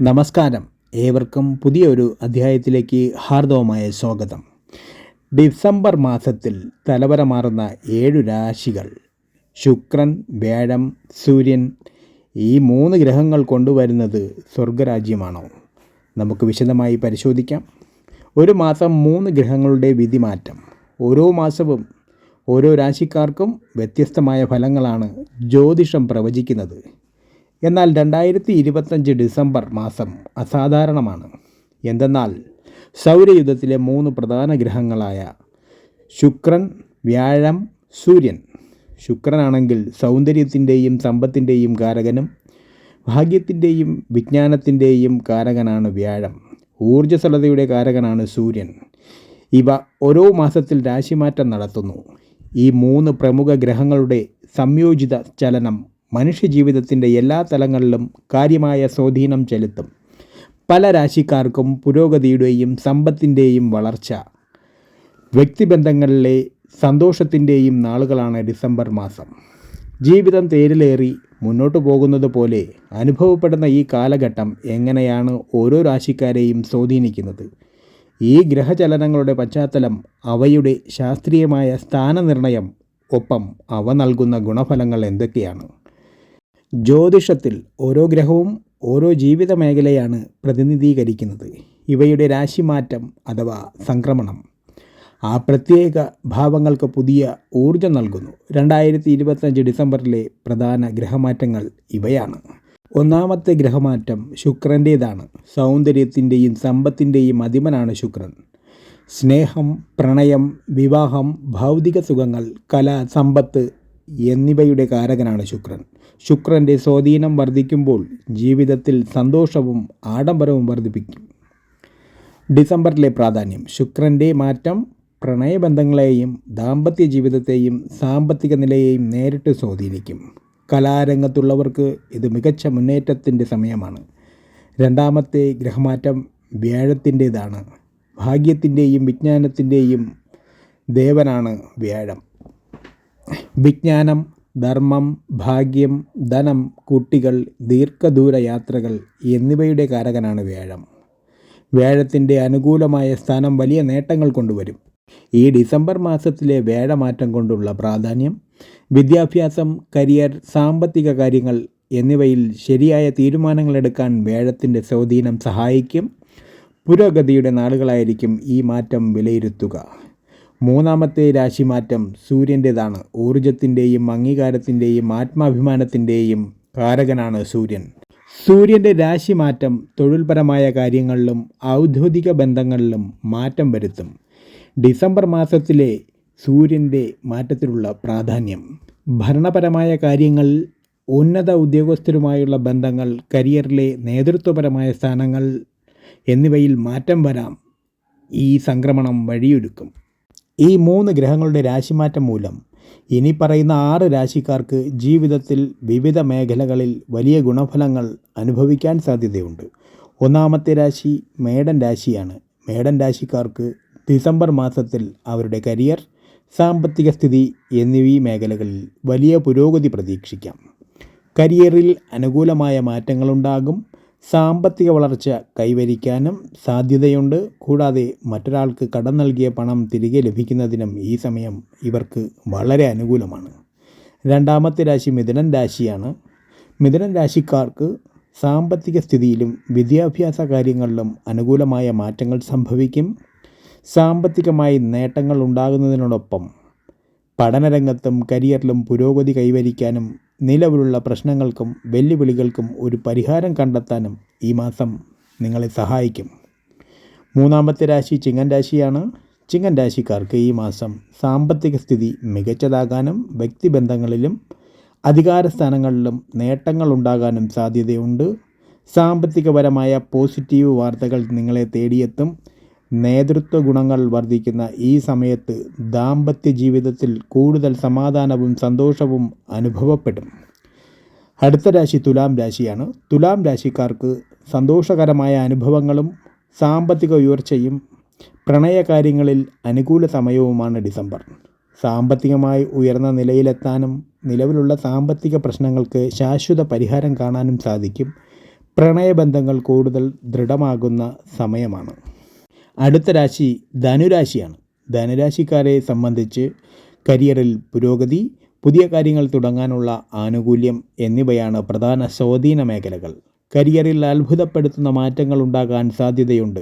നമസ്കാരം. ഏവർക്കും പുതിയൊരു അധ്യായത്തിലേക്ക് ഹാർദവമായ സ്വാഗതം. ഡിസംബർ മാസത്തിൽ തലവര മാറുന്ന ഏഴു രാശികൾ ശുക്രൻ വ്യാഴം സൂര്യൻ ഈ മൂന്ന് ഗ്രഹങ്ങൾ കൊണ്ടുവരുന്നത് സ്വർഗരാജ്യമാണോ? നമുക്ക് വിശദമായി പരിശോധിക്കാം. ഒരു മാസം മൂന്ന് ഗ്രഹങ്ങളുടെ വിധിമാറ്റം. ഓരോ മാസവും ഓരോ രാശിക്കാർക്കും വ്യത്യസ്തമായ ഫലങ്ങളാണ് ജ്യോതിഷം പ്രവചിക്കുന്നത്. എന്നാൽ രണ്ടായിരത്തി ഇരുപത്തഞ്ച് ഡിസംബർ മാസം അസാധാരണമാണ്. എന്തെന്നാൽ സൗരയുധത്തിലെ മൂന്ന് പ്രധാന ഗ്രഹങ്ങളായ ശുക്രൻ വ്യാഴം സൂര്യൻ. ശുക്രനാണെങ്കിൽ സൗന്ദര്യത്തിന്റെയും സമ്പത്തിന്റെയും കാരകനും ഭാഗ്യത്തിന്റെയും വിജ്ഞാനത്തിന്റെയും കാരകനാണ് വ്യാഴം. ഊർജസ്വലതയുടെ കാരകനാണ് സൂര്യൻ. ഇവ ഓരോ മാസത്തിൽ രാശിമാറ്റം നടത്തുന്നു. ഈ മൂന്ന് പ്രമുഖ ഗ്രഹങ്ങളുടെ സംയോജിത ചലനം മനുഷ്യജീവിതത്തിന്റെ എല്ലാ തലങ്ങളിലും കാര്യമായ സ്വാധീനം ചെലുത്തും. പല രാശിക്കാർക്കും പുരോഗതിയുടെയും സമ്പത്തിന്റെയും വളർച്ച. വ്യക്തിബന്ധങ്ങളിലെ സന്തോഷത്തിന്റെയും നാളുകളാണ് ഡിസംബർ മാസം. ജീവിതം തേരിലേറി മുന്നോട്ട് പോകുന്നത് പോലെ അനുഭവപ്പെടുന്ന ഈ കാലഘട്ടം എങ്ങനെയാണ് ഓരോ രാശിക്കാരെയും സ്വാധീനിക്കുന്നത്? ഈ ഗ്രഹചലനങ്ങളുടെ പശ്ചാത്തലം അവയുടെ ശാസ്ത്രീയമായ സ്ഥാനനിർണയം ഒപ്പം അവ നൽകുന്ന ഗുണഫലങ്ങൾ എന്തൊക്കെയാണ്? ജ്യോതിഷത്തിൽ ഓരോ ഗ്രഹവും ഓരോ ജീവിത മേഖലയാണ് പ്രതിനിധീകരിക്കുന്നത്. ഇവയുടെ രാശിമാറ്റം അഥവാ സംക്രമണം. ആ പ്രത്യേക ഭാവങ്ങൾക്ക് പുതിയ ഊർജം നൽകുന്നു. രണ്ടായിരത്തി ഇരുപത്തഞ്ച് ഡിസംബറിലെ പ്രധാന ഗ്രഹമാറ്റങ്ങൾ ഇവയാണ്. ഒന്നാമത്തെ ഗ്രഹമാറ്റം ശുക്രന്റേതാണ്. സൗന്ദര്യത്തിന്റെയും സമ്പത്തിന്റെയും അധിപനാണ് ശുക്രൻ. സ്നേഹം പ്രണയം വിവാഹം ഭൗതിക സുഖങ്ങൾ കല സമ്പത്ത് എന്നിവയുടെ കാരകനാണ് ശുക്രൻ. ശുക്രന്റെ സ്വാധീനം വർദ്ധിക്കുമ്പോൾ ജീവിതത്തിൽ സന്തോഷവും ആഡംബരവും വർദ്ധിപ്പിക്കും. ഡിസംബറിലെ പ്രാധാന്യം. ശുക്രന്റെ മാറ്റം പ്രണയബന്ധങ്ങളെയും ദാമ്പത്യ ജീവിതത്തെയും സാമ്പത്തിക നിലയെയും നേരിട്ട് സ്വാധീനിക്കും. കലാരംഗത്തുള്ളവർക്ക് ഇത് മികച്ച മുന്നേറ്റത്തിന്റെ സമയമാണ്. രണ്ടാമത്തെ ഗ്രഹമാറ്റം വ്യാഴത്തിന്റേതാണ്. ഭാഗ്യത്തിന്റെയും വിജ്ഞാനത്തിന്റെയും ദേവനാണ് വ്യാഴം. വിജ്ഞാനം ധർമ്മം ഭാഗ്യം ധനം കുട്ടികൾ ദീർഘദൂര യാത്രകൾ എന്നിവയുടെ കാരകനാണ് വ്യാഴം. വ്യാഴത്തിന്റെ അനുകൂലമായ സ്ഥാനം വലിയ നേട്ടങ്ങൾ കൊണ്ടുവരും. ഈ ഡിസംബർ മാസത്തിലെ വ്യാഴമാറ്റം കൊണ്ടുള്ള പ്രാധാന്യം വിദ്യാഭ്യാസം കരിയർ സാമ്പത്തിക കാര്യങ്ങൾ എന്നിവയിൽ ശരിയായ തീരുമാനങ്ങൾ എടുക്കാൻ വ്യാഴത്തിന്റെ സ്വാധീനം സഹായിക്കും. പുരോഗതിയുടെ നാളുകളായിരിക്കും ഈ മാറ്റം വിലയിരുത്തുക. മൂന്നാമത്തെ രാശിമാറ്റം സൂര്യന്റേതാണ്. ഊർജത്തിന്റെയും അംഗീകാരത്തിന്റെയും ആത്മാഭിമാനത്തിന്റെയും കാരകനാണ് സൂര്യൻ. സൂര്യന്റെ രാശിമാറ്റം തൊഴിൽപരമായ കാര്യങ്ങളിലും ഔദ്യോഗിക ബന്ധങ്ങളിലും മാറ്റം വരുത്തും. ഡിസംബർ മാസത്തിലെ സൂര്യന്റെ മാറ്റത്തിലുള്ള പ്രാധാന്യം. ഭരണപരമായ കാര്യങ്ങൾ ഉന്നത ഉദ്യോഗസ്ഥരുമായുള്ള ബന്ധങ്ങൾ കരിയറിലെ നേതൃത്വപരമായ സ്ഥാനങ്ങൾ എന്നിവയിൽ മാറ്റം വരാം. ഈ സംക്രമണം വഴിയൊരുക്കും. ഈ മൂന്ന് ഗ്രഹങ്ങളുടെ രാശിമാറ്റം മൂലം ഇനി പറയുന്ന ആറ് രാശിക്കാർക്ക് ജീവിതത്തിൽ വിവിധ മേഖലകളിൽ വലിയ ഗുണഫലങ്ങൾ അനുഭവിക്കാൻ സാധ്യതയുണ്ട്. ഒന്നാമത്തെ രാശി മേടൻ രാശിയാണ്. മേടൻ രാശിക്കാർക്ക് ഡിസംബർ മാസത്തിൽ അവരുടെ കരിയർ സാമ്പത്തിക സ്ഥിതി എന്നീ മേഖലകളിൽ വലിയ പുരോഗതി പ്രതീക്ഷിക്കാം. കരിയറിൽ അനുകൂലമായ മാറ്റങ്ങളുണ്ടാകും. സാമ്പത്തിക വളർച്ച കൈവരിക്കാനും സാധ്യതയുണ്ട്. കൂടാതെ മറ്റൊരാൾക്ക് കടം നൽകിയ പണം തിരികെ ലഭിക്കുന്നതിനും ഈ സമയം ഇവർക്ക് വളരെ അനുകൂലമാണ്. രണ്ടാമത്തെ രാശി മിഥുനൻ രാശിയാണ്. മിഥുനൻ രാശിക്കാർക്ക് സാമ്പത്തിക സ്ഥിതിയിലും വിദ്യാഭ്യാസ കാര്യങ്ങളിലും അനുകൂലമായ മാറ്റങ്ങൾ സംഭവിക്കും. സാമ്പത്തികമായി നേട്ടങ്ങൾ ഉണ്ടാകുന്നതിനോടൊപ്പം പഠനരംഗത്തും കരിയറിലും പുരോഗതി കൈവരിക്കാനും നിലവിലുള്ള പ്രശ്നങ്ങൾക്കും വെല്ലുവിളികൾക്കും ഒരു പരിഹാരം കണ്ടെത്താനും ഈ മാസം നിങ്ങളെ സഹായിക്കും. മൂന്നാമത്തെ രാശി ചിങ്ങൻ രാശിയാണ്. ചിങ്ങൻ രാശിക്കാർക്ക് ഈ മാസം സാമ്പത്തിക സ്ഥിതി മികച്ചതാകാനും വ്യക്തിബന്ധങ്ങളിലും അധികാര സ്ഥാനങ്ങളിലും നേട്ടങ്ങൾ ഉണ്ടാകാനും സാധ്യതയുണ്ട്. സാമ്പത്തികപരമായ പോസിറ്റീവ് വാർത്തകൾ നിങ്ങളെ തേടിയെത്തും. നേതൃത്വ ഗുണങ്ങൾ വർദ്ധിക്കുന്ന ഈ സമയത്ത് ദാമ്പത്യ ജീവിതത്തിൽ കൂടുതൽ സമാധാനവും സന്തോഷവും അനുഭവപ്പെടും. അടുത്ത രാശി തുലാം രാശിയാണ്. തുലാം രാശിക്കാർക്ക് സന്തോഷകരമായ അനുഭവങ്ങളും സാമ്പത്തിക ഉയർച്ചയും പ്രണയകാര്യങ്ങളിൽ അനുകൂല സമയവുമാണ് ഡിസംബർ. സാമ്പത്തികമായി ഉയർന്ന നിലയിലെത്താനും നിലവിലുള്ള സാമ്പത്തിക പ്രശ്നങ്ങൾക്ക് ശാശ്വത പരിഹാരം കാണാനും സാധിക്കും. പ്രണയബന്ധങ്ങൾ കൂടുതൽ ദൃഢമാകുന്ന സമയമാണ്. അടുത്ത രാശി ധനുരാശിയാണ്. ധനുരാശിക്കാരെ സംബന്ധിച്ച് കരിയറിൽ പുരോഗതി പുതിയ കാര്യങ്ങൾ തുടങ്ങാനുള്ള ആനുകൂല്യം എന്നിവയാണ് പ്രധാന സ്വാധീന മേഖലകൾ. കരിയറിൽ അത്ഭുതപ്പെടുത്തുന്ന മാറ്റങ്ങൾ ഉണ്ടാകാൻ സാധ്യതയുണ്ട്.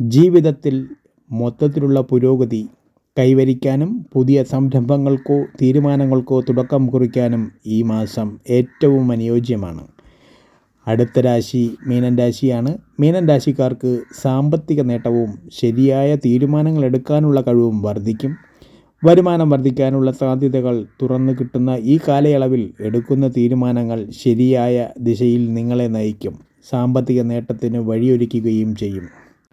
ജീവിതത്തിൽ മൊത്തത്തിലുള്ള പുരോഗതി കൈവരിക്കാനും പുതിയ സംരംഭങ്ങൾക്കോ തീരുമാനങ്ങൾക്കോ തുടക്കം കുറിക്കാനും ഈ മാസം ഏറ്റവും അനുയോജ്യമാണ്. അടുത്ത രാശി മീനൻ രാശിയാണ്. മീനൻ രാശിക്കാർക്ക് സാമ്പത്തിക നേട്ടവും ശരിയായ തീരുമാനങ്ങൾ എടുക്കാനുള്ള കഴിവും വർദ്ധിക്കും. വരുമാനം വർദ്ധിക്കാനുള്ള സാധ്യതകൾ തുറന്നു കിട്ടുന്ന ഈ കാലയളവിൽ എടുക്കുന്ന തീരുമാനങ്ങൾ ശരിയായ ദിശയിൽ നിങ്ങളെ നയിക്കും. സാമ്പത്തിക നേട്ടത്തിന് വഴിയൊരുക്കുകയും ചെയ്യും.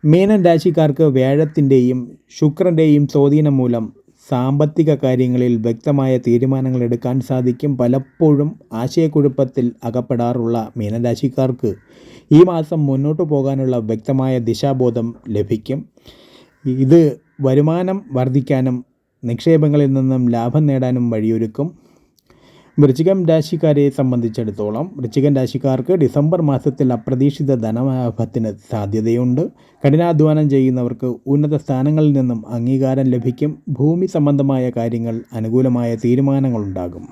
മീനൻ രാശിക്കാർക്ക് വ്യാഴത്തിന്റെയും ശുക്രന്റെയും സ്വാധീനം മൂലം സാമ്പത്തിക കാര്യങ്ങളിൽ വ്യക്തമായ തീരുമാനങ്ങൾ എടുക്കാൻ സാധിക്കും പലപ്പോഴും ആശയക്കുഴപ്പത്തിൽ അകപ്പെടാറുള്ള മീനരാശിക്കാർക്ക്. ഈ മാസം മുന്നോട്ട് പോകാനുള്ള വ്യക്തമായ ദിശാബോധം ലഭിക്കും. ഇത് വരുമാനം വർദ്ധിക്കാനും നിക്ഷേപങ്ങളിൽ നിന്നും ലാഭം നേടാനും വഴിയൊരുക്കും. വൃശ്ചികം രാശിക്കാരെ സംബന്ധിച്ചിടത്തോളം വൃശ്ചികൻ രാശിക്കാർക്ക് ഡിസംബർ മാസത്തിൽ അപ്രതീക്ഷിത ധനലാഭത്തിന് സാധ്യതയുണ്ട്. കഠിനാധ്വാനം ചെയ്യുന്നവർക്ക് ഉന്നത സ്ഥാനങ്ങളിൽ നിന്നും അംഗീകാരം ലഭിക്കും. ഭൂമി സംബന്ധമായ കാര്യങ്ങൾ അനുകൂലമായ തീരുമാനങ്ങളുണ്ടാകും.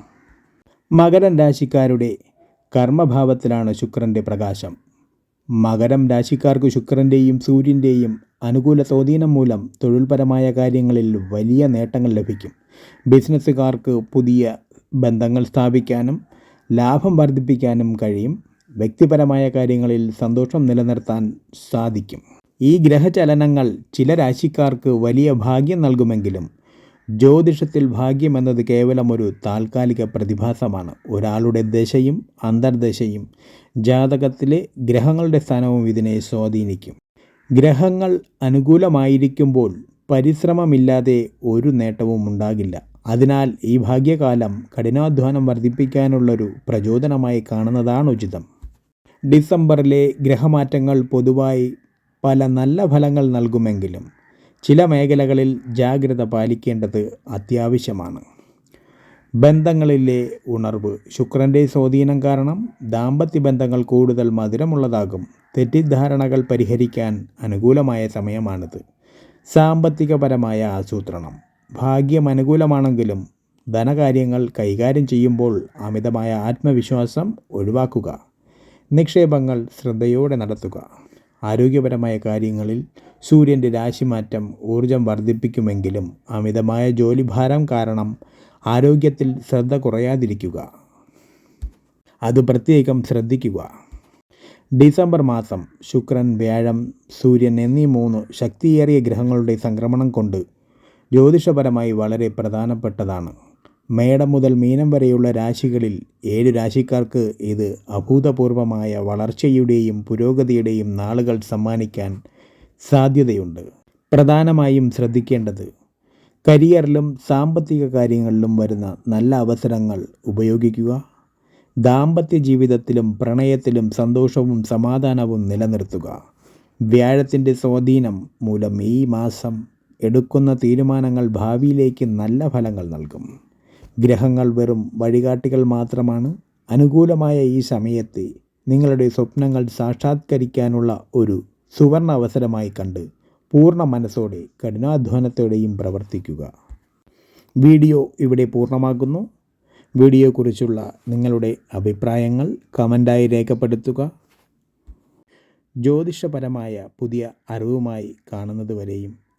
മകരം രാശിക്കാരുടെ കർമ്മഭാവത്തിലാണ് ശുക്രന്റെ പ്രകാശം. മകരം രാശിക്കാർക്ക് ശുക്രന്റെയും സൂര്യന്റെയും അനുകൂല സ്വാധീനം മൂലം തൊഴിൽപരമായ കാര്യങ്ങളിൽ വലിയ നേട്ടങ്ങൾ ലഭിക്കും. ബിസിനസ്സുകാർക്ക് പുതിയ ബന്ധങ്ങൾ സ്ഥാപിക്കാനും ലാഭം വർദ്ധിപ്പിക്കാനും കഴിയും. വ്യക്തിപരമായ കാര്യങ്ങളിൽ സന്തോഷം നിലനിർത്താൻ സാധിക്കും. ഈ ഗ്രഹചലനങ്ങൾ ചില രാശിക്കാർക്ക് വലിയ ഭാഗ്യം നൽകുമെങ്കിലും ജ്യോതിഷത്തിൽ ഭാഗ്യം എന്നത് കേവലം ഒരു താൽക്കാലിക പ്രതിഭാസമാണ്. ഒരാളുടെ ദശയും അന്തർദശയും ജാതകത്തിലെ ഗ്രഹങ്ങളുടെ സ്ഥാനവും ഇതിനെ സ്വാധീനിക്കും. ഗ്രഹങ്ങൾ അനുകൂലമായിരിക്കുമ്പോൾ പരിശ്രമമില്ലാതെ ഒരു നേട്ടവും ഉണ്ടാകില്ല. അതിനാൽ ഈ ഭാഗ്യകാലം കഠിനാധ്വാനം വർദ്ധിപ്പിക്കാനുള്ളൊരു പ്രചോദനമായി കാണുന്നതാണ് ഉചിതം. ഡിസംബറിലെ ഗ്രഹമാറ്റങ്ങൾ പൊതുവായി പല നല്ല ഫലങ്ങൾ നൽകുമെങ്കിലും ചില മേഖലകളിൽ ജാഗ്രത പാലിക്കേണ്ടത് അത്യാവശ്യമാണ്. ബന്ധങ്ങളിലെ ഉണർവ് ശുക്രന്റെ സ്വാധീനം കാരണം ദാമ്പത്യ ബന്ധങ്ങൾ കൂടുതൽ മധുരമുള്ളതാകും. തെറ്റിദ്ധാരണകൾ പരിഹരിക്കാൻ അനുകൂലമായ സമയമാണിത്. സാമ്പത്തികപരമായ ആസൂത്രണം. ഭാഗ്യം അനുകൂലമാണെങ്കിലും ധനകാര്യങ്ങൾ കൈകാര്യം ചെയ്യുമ്പോൾ അമിതമായ ആത്മവിശ്വാസം ഒഴിവാക്കുക. നിക്ഷേപങ്ങൾ ശ്രദ്ധയോടെ നടത്തുക. ആരോഗ്യപരമായ കാര്യങ്ങളിൽ സൂര്യന്റെ രാശിമാറ്റം ഊർജം വർദ്ധിപ്പിക്കുമെങ്കിലും അമിതമായ ജോലിഭാരം കാരണം ആരോഗ്യത്തിൽ ശ്രദ്ധ കുറയാതിരിക്കുക. അത് പ്രത്യേകം ശ്രദ്ധിക്കുക. ഡിസംബർ മാസം ശുക്രൻ വ്യാഴം സൂര്യൻ എന്നീ മൂന്ന് ശക്തിയേറിയ ഗ്രഹങ്ങളുടെ സംക്രമണം കൊണ്ട് ജ്യോതിഷപരമായി വളരെ പ്രധാനപ്പെട്ടതാണ്. മേടം മുതൽ മീനം വരെയുള്ള രാശികളിൽ ഏഴ് രാശിക്കാർക്ക് ഇത് അഭൂതപൂർവമായ വളർച്ചയുടെയും പുരോഗതിയുടെയും നാളുകൾ സമ്മാനിക്കാൻ സാധ്യതയുണ്ട്. പ്രധാനമായും ശ്രദ്ധിക്കേണ്ടത് കരിയറിലും സാമ്പത്തിക കാര്യങ്ങളിലും വരുന്ന നല്ല അവസരങ്ങൾ ഉപയോഗിക്കുക. ദാമ്പത്യ ജീവിതത്തിലും പ്രണയത്തിലും സന്തോഷവും സമാധാനവും നിലനിർത്തുക. വ്യാഴത്തിന്റെ സ്വാധീനം മൂലം ഈ മാസം എടുക്കുന്ന തീരുമാനങ്ങൾ ഭാവിയിലേക്ക് നല്ല ഫലങ്ങൾ നൽകും. ഗ്രഹങ്ങൾ വെറും വഴികാട്ടികൾ മാത്രമാണ്. അനുകൂലമായ ഈ സമയത്ത് നിങ്ങളുടെ സ്വപ്നങ്ങൾ സാക്ഷാത്കരിക്കാനുള്ള ഒരു സുവർണ അവസരമായി കണ്ട് പൂർണ മനസ്സോടെ കഠിനാധ്വാനത്തോടെയും പ്രവർത്തിക്കുക. വീഡിയോ ഇവിടെ പൂർണമാക്കുന്നു. വീഡിയോയെക്കുറിച്ചുള്ള നിങ്ങളുടെ അഭിപ്രായങ്ങൾ കമന്റായി രേഖപ്പെടുത്തുക. ജ്യോതിഷപരമായ പുതിയ അറിവുമായി കാണുന്നതുവരെയും